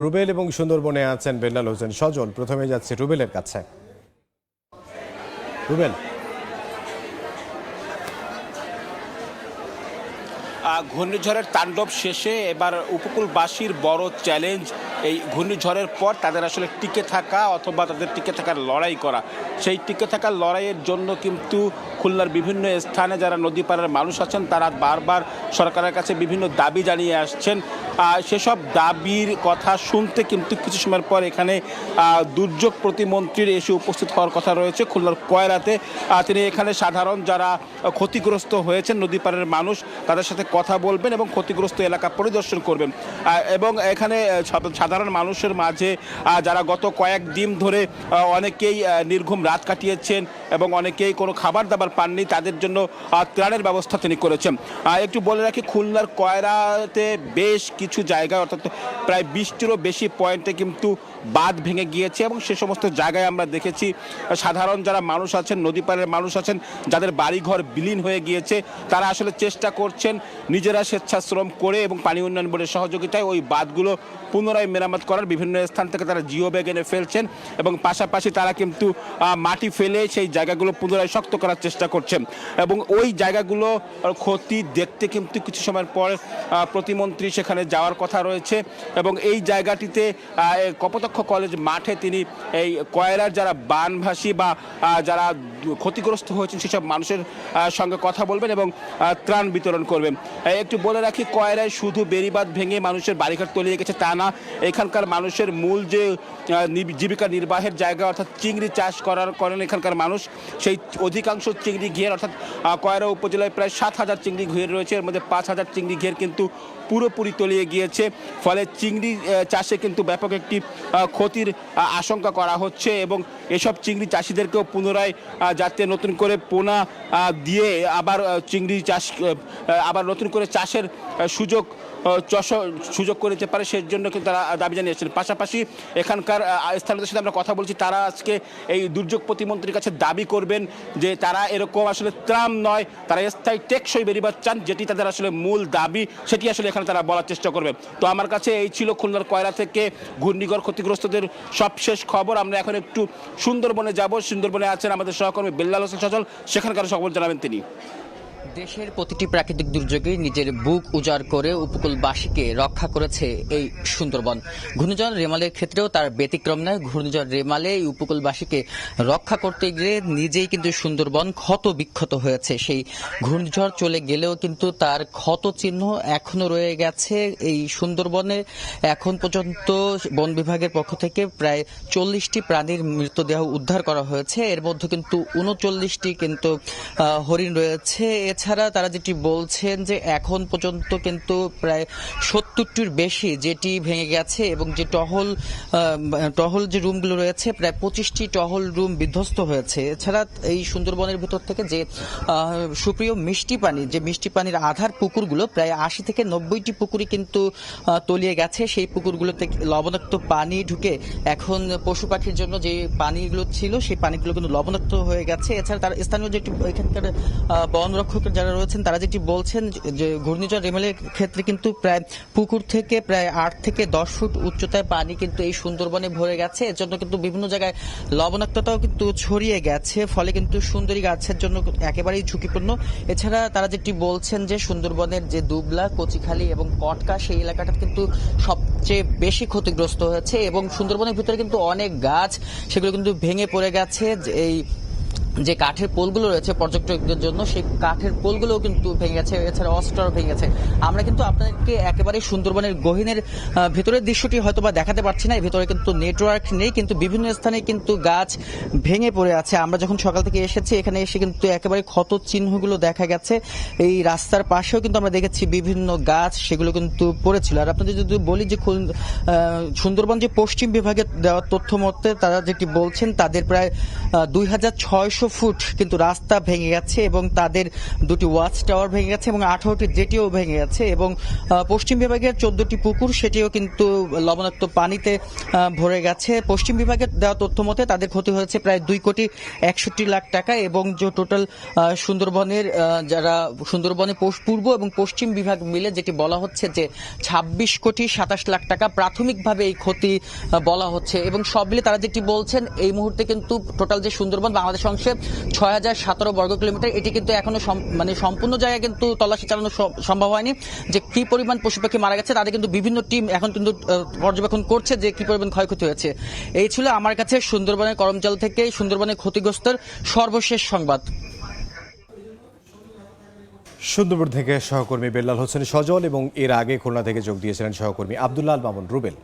রুবেল এবং সুন্দরবনে আছেন বেল্লাল হোসেন সজল। প্রথমে যাচ্ছে রুবেলের কাছে। রুবেল ঘূর্ণিঝড়ের তাণ্ডব শেষে এবার উপকূলবাসীর বড় চ্যালেঞ্জ এই ঘূর্ণিঝড়ের পর তাদের আসলে টিকে থাকা অথবা তাদের টিকে থাকার লড়াই করা। সেই টিকে থাকার লড়াইয়ের জন্য কিন্তু খুলনার বিভিন্ন স্থানে যারা নদী পাড়ের মানুষ আছেন, তারা বারবার সরকারের কাছে বিভিন্ন দাবি জানিয়ে আসছেন। সেসব দাবির কথা শুনতে কিন্তু কিছু সময়ের পর এখানে দুর্যোগ প্রতিমন্ত্রীর এসে উপস্থিত হওয়ার কথা রয়েছে খুলনার কয়রাতে তিনি এখানে সাধারণ যারা ক্ষতিগ্রস্ত হয়েছেন নদী পাড়ের মানুষ, তাদের সাথে কথা বলবেন এবং ক্ষতিগ্রস্ত এলাকা পরিদর্শন করবেন। এবং এখানে সাধারণ মানুষের মাঝে যারা গত কয়েক দিন ধরে অনেকেই নির্ঘুম রাত কাটিয়েছেন এবং অনেকেই কোনো খাবার দাবার পাননি, তাদের জন্য ত্রাণের ব্যবস্থা তিনি করেছেন। একটু বলে রাখি, খুলনার কয়রাতে বেশ কিছু জায়গায়, অর্থাৎ প্রায় বিশটিরও বেশি পয়েন্টে কিন্তু বাঁধ ভেঙে গিয়েছে এবং সে সমস্ত জায়গায় আমরা দেখেছি সাধারণ যারা মানুষ আছেন, নদী পাড়ের মানুষ আছেন, যাদের বাড়িঘর বিলীন হয়ে গিয়েছে, তারা আসলে চেষ্টা করছেন নিজেরা স্বেচ্ছাশ্রম করে এবং পানি উন্নয়ন বোর্ডের সহযোগিতায় ওই বাঁধগুলো পুনরায় মেরামত করার। বিভিন্ন স্থান থেকে তারা জিও ব্যাগ এনে ফেলছেন এবং পাশাপাশি তারা কিন্তু মাটি ফেলে সেই জায়গাগুলো পুনরায় শক্ত করার চেষ্টা করছেন। এবং ওই জায়গাগুলো ক্ষতি দেখতে কিন্তু কিছু সময়ের পর প্রতিমন্ত্রী সেখানে যাওয়ার কথা রয়েছে। এবং এই জায়গাটিতে কপোতাক্ষ কলেজ মাঠে তিনি এই কয়লার যারা বানভাসী বা যারা ক্ষতিগ্রস্ত হয়েছেন সেসব মানুষের সঙ্গে কথা বলবেন এবং ত্রাণ বিতরণ করবেন। একটু বলে রাখি কয়রায় শুধু বেড়িবাঁধ ভেঙে মানুষের বাড়িঘর তলিয়ে গেছে তা না। এখানকার মানুষের মূল যে জীবিকা নির্বাহের জায়গা অর্থাৎ চিংড়ি চাষ করার, করেন এখানকার মানুষ। সেই অধিকাংশ চিংড়ি ঘের অর্থাৎ কয়রা উপজেলায় প্রায় সাত হাজার চিংড়ি ঘের রয়েছে। এর মধ্যে পাঁচ হাজার চিংড়ি ঘের কিন্তু পুরোপুরি তলিয়ে গিয়েছে। ফলে চিংড়ি চাষে কিন্তু ব্যাপক একটি ক্ষতির আশঙ্কা করা হচ্ছে এবং এসব চিংড়ি চাষিদেরকেও পুনরায় যাতে নতুন করে পোনা দিয়ে আবার চিংড়ি চাষ আবার নতুন করে চাষের সুযোগ সুযোগ করে দিতে পারে সেই জন্য কিন্তু তারা দাবি জানিয়েছেন। পাশাপাশি এখানকার স্থানীয়দের সাথে আমরা কথা বলছি। তারা আজকে এই দুর্যোগ প্রতিমন্ত্রীর কাছে দাবি করবেন যে তারা এরকম আসলে ত্রাম নয়, তারা স্থায়ী টেকসই বেরিবার চান, যেটি তাদের আসলে মূল দাবি, সেটি আসলে এখানে তারা বলার চেষ্টা করবে। তো আমার কাছে এই ছিল খুলনার কয়লা থেকে ঘূর্ণিঘর ক্ষতিগ্রস্তদের সবশেষ খবর। আমরা এখন একটু সুন্দরবনে যাব। সুন্দরবনে আছেন আমাদের সহকর্মী বেল্লাল হোসেন সচল সেখানকার সকল জানাবেন তিনি। দেশের প্রতিটি প্রাকৃতিক দুর্যোগে নিজের বুক উজাড় করে উপকূলবাসীকে রক্ষা করেছে এই সুন্দরবন। ঘূর্ণিঝড় রেমালের ক্ষেত্রেও তার ব্যতিক্রম নয়। ঘূর্ণিঝড় রেমালে এই উপকূলবাসীকে রক্ষা করতে গিয়ে নিজেই কিন্তু সুন্দরবন ক্ষত বিক্ষত হয়েছে। সেই ঘূর্ণিঝড় চলে গেলেও কিন্তু তার ক্ষত চিহ্ন এখনও রয়ে গেছে। এই সুন্দরবনে এখন পর্যন্ত বন বিভাগের পক্ষ থেকে প্রায় চল্লিশটি প্রাণীর মৃতদেহ উদ্ধার করা হয়েছে। এর মধ্যে কিন্তু উনচল্লিশটি কিন্তু হরিণ রয়েছে। এছাড়া তারা যেটি বলছেন যে এখন পর্যন্ত কিন্তু প্রায় সত্তরটির বেশি যেটি ভেঙে গেছে এবং যে টহল টহল যে রুমগুলো রয়েছে প্রায় পঁচিশটি টহল রুম বিধ্বস্ত হয়েছে। এছাড়া এই সুন্দরবনের ভিতর থেকে যে সুপ্রিয় মিষ্টি পানি যে মিষ্টি পানির আধার পুকুরগুলো প্রায় আশি থেকে নব্বইটি পুকুরই কিন্তু তলিয়ে গেছে। সেই পুকুরগুলোতে লবণাক্ত পানি ঢুকে এখন পশু পাখির জন্য যে পানিগুলো ছিল সেই পানিগুলো কিন্তু লবণাক্ত হয়ে গেছে। এছাড়া তার স্থানীয় যেটি এখানকার আহ, বন রক্ষক যারা রয়েছেন, তারা যেটি বলছেন যে ঘূর্ণিঝড় রেমেলের ক্ষেত্রে কিন্তু প্রায় পুকুর থেকে প্রায় আট থেকে দশ ফুট উচ্চতায় পানি কিন্তু এই সুন্দরবনে ভরে গেছে। এর জন্য কিন্তু বিভিন্ন জায়গায় লবণাক্ততাও কিন্তু ছড়িয়ে গেছে, ফলে কিন্তু সুন্দরী গাছের জন্য একেবারেই ঝুঁকিপূর্ণ। এছাড়া তারা যেটি বলছেন যে, সুন্দরবনের যে দুবলা, কচিখালি এবং কটকা, সেই এলাকাটা কিন্তু সবচেয়ে বেশি ক্ষতিগ্রস্ত হয়েছে এবং সুন্দরবনের ভিতরে কিন্তু অনেক গাছ, সেগুলো কিন্তু ভেঙে পড়ে গেছে। এই যে কাঠের পোলগুলো রয়েছে পর্যটকদের জন্য, সেই কাঠের পোলগুলোও কিন্তু ভেঙে গেছে, এছাড়া অস্ত্র ভেঙে গেছে। আমরা কিন্তু আপনাদেরকে একেবারে সুন্দরবনের গহীনের ভেতরের দৃশ্যটি হয়তো বা দেখাতে পারছি না ভেতরে কিন্তু নেটওয়ার্ক নেই, কিন্তু বিভিন্ন স্থানে কিন্তু গাছ ভেঙে পড়ে আছে। আমরা যখন সকাল থেকে এসেছি, এখানে এসে কিন্তু একেবারে ক্ষত চিহ্নগুলো দেখা গেছে। এই রাস্তার পাশেও কিন্তু আমরা দেখেছি বিভিন্ন গাছ, সেগুলো কিন্তু পড়েছিল। আর আপনাদের যদি বলি যে সুন্দরবন যে পশ্চিম বিভাগে দেওয়া তথ্য মতে, তারা যেটি বলছেন, তাদের প্রায় দুই হাজার ছয়শো একশো ফুট কিন্তু রাস্তা ভেঙে গেছে এবং তাদের দুটি ওয়াচ টাওয়ার ভেঙে গেছে এবং আঠারোটি জেটিও ভেঙে গেছে এবং পশ্চিম বিভাগের চোদ্দটি পুকুর সেটিও কিন্তু লবণাক্ত পানিতে ভরে গেছে। পশ্চিম বিভাগের দেওয়া তথ্য মতে তাদের ক্ষতি হয়েছে প্রায় দুই কোটি একষট্টি লাখ টাকা এবং যে টোটাল সুন্দরবনের যারা সুন্দরবনে পূর্ব এবং পশ্চিম বিভাগ মিলে যেটি বলা হচ্ছে যে ছাব্বিশ কোটি সাতাশ লাখ টাকা প্রাথমিকভাবে এই ক্ষতি বলা হচ্ছে এবং সব মিলে তারা যেটি বলছেন, এই মুহূর্তে কিন্তু টোটাল যে সুন্দরবন বাংলাদেশ অংশে ছয় হাজার সতেরো বর্গ কিলোমিটার। এটি কিন্তু এখনও সম- মানে সম্পূর্ণ জায়গায় কিন্তু তল্লাশি চালানো সম্ভব হয়নি। যে কি পরিমাণ পশু পাখি মারা গেছে, তাদের কিন্তু বিভিন্ন টিম এখন কিন্তু পর্যবেক্ষণ করছে যে কি পরিমাণ ক্ষয়ক্ষতি হয়েছে। এই ছিল আমার কাছে সুন্দরবনের করমজল থেকে সুন্দরবনের ক্ষতিগ্রস্তের সর্বশেষ সংবাদ। সুন্দরবন থেকে সহকর্মী বেল্লাল হোসেন সজল এবং এর আগে খুলনা থেকে যোগ দিয়েছিলেন সহকর্মী আবদুল্লাহ আল মামুন রুবেল।